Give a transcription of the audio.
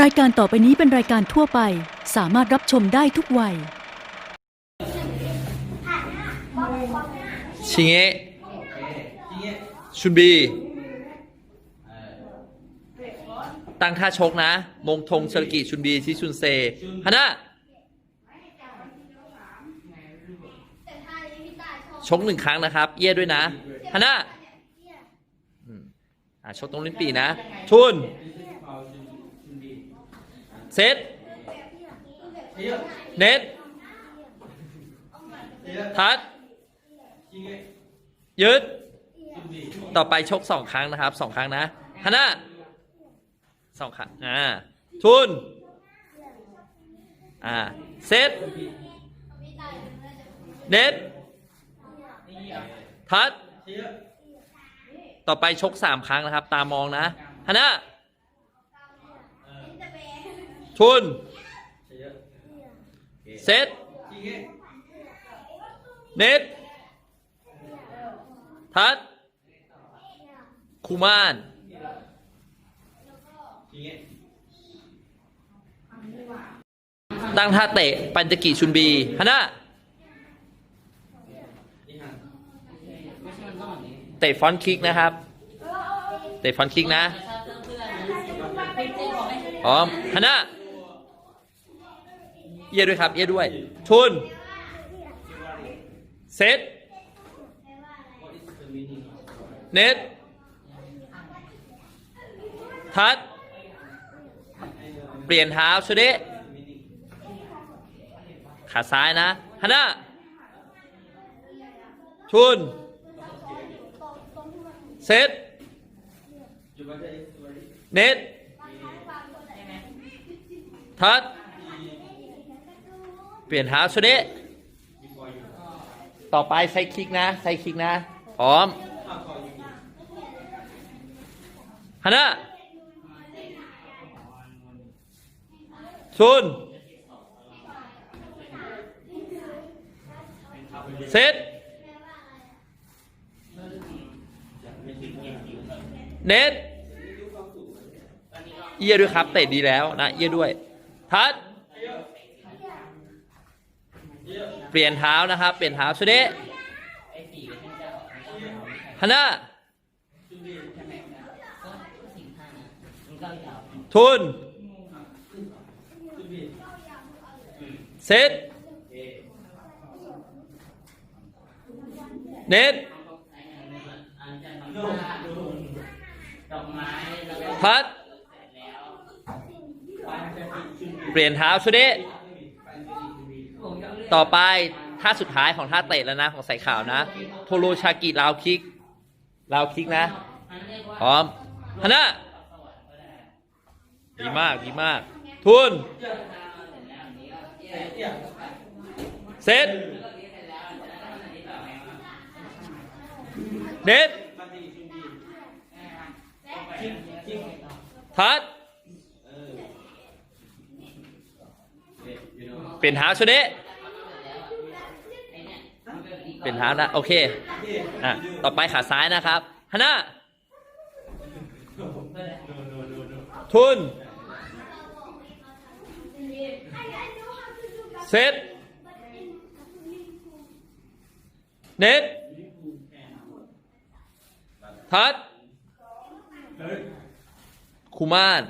รายการต่อไปนี้เป็นรายการทั่วไป สามารถรับชมได้ทุกวัย ชิเงะชุนบี ตั้งท่าชกนะ มงทงเชลกิชุนบีชิชุนเซฮานะชกหนึ่งครั้งนะครับ เย่ด้วยนะฮานะอืมอะชกตรงลิ้นปีนะ ชุน เซตเน็ตทัดยึดต่อไปชกสองครั้งนะครับสองครั้งนะฮานะสองครั้งอ่าทุน อ่า เซตเน็ตทัดต่อไปชกสามครั้งนะครับ ตามองนะฮานะ ทุนเซตเน็ตทัดคูมานตั้งท่าเตะ ปัญจกิชุนบีฮานะเตะฟอนคิกนะครับ เตะฟอนคิกนะพร้อมฮานะ เอียด้วยครับเอียด้วย ทุน เซตเน็ตทัด เปลี่ยนเท้าชเดะขาซ้ายนะฮานะชุน เซตเน็ตทัด เปลี่ยนเท้าชเดะต่อไปใช้คลิกนะใช้คลิกนะ พร้อมฮานะชุนเซตเน็ตเยี่ยด้วยครับ เตะดีแล้วนะ เยี่ยด้วย ทัด เปลี่ยนเท้านะครับ เปลี่ยนเท้าชุดเดะฮานะทุนเซตเน็ตพัด เปลี่ยนเท้าชุดนี้ ต่อไปท่าสุดท้ายของท่าเตะแล้วนะ ของใส่ขาวนะโทโรชากิลาวคิกลาวคิกนะ พร้อมฮานะดีมากดีมาก ทุนเซตเน็ตทัดเปลี่ยนเท้าชนิด เปลี่ยนเท้านะโอเคอะต่อไปขาซ้ายนะครับฮานะทุนเซตเน็ตทัดคูมาน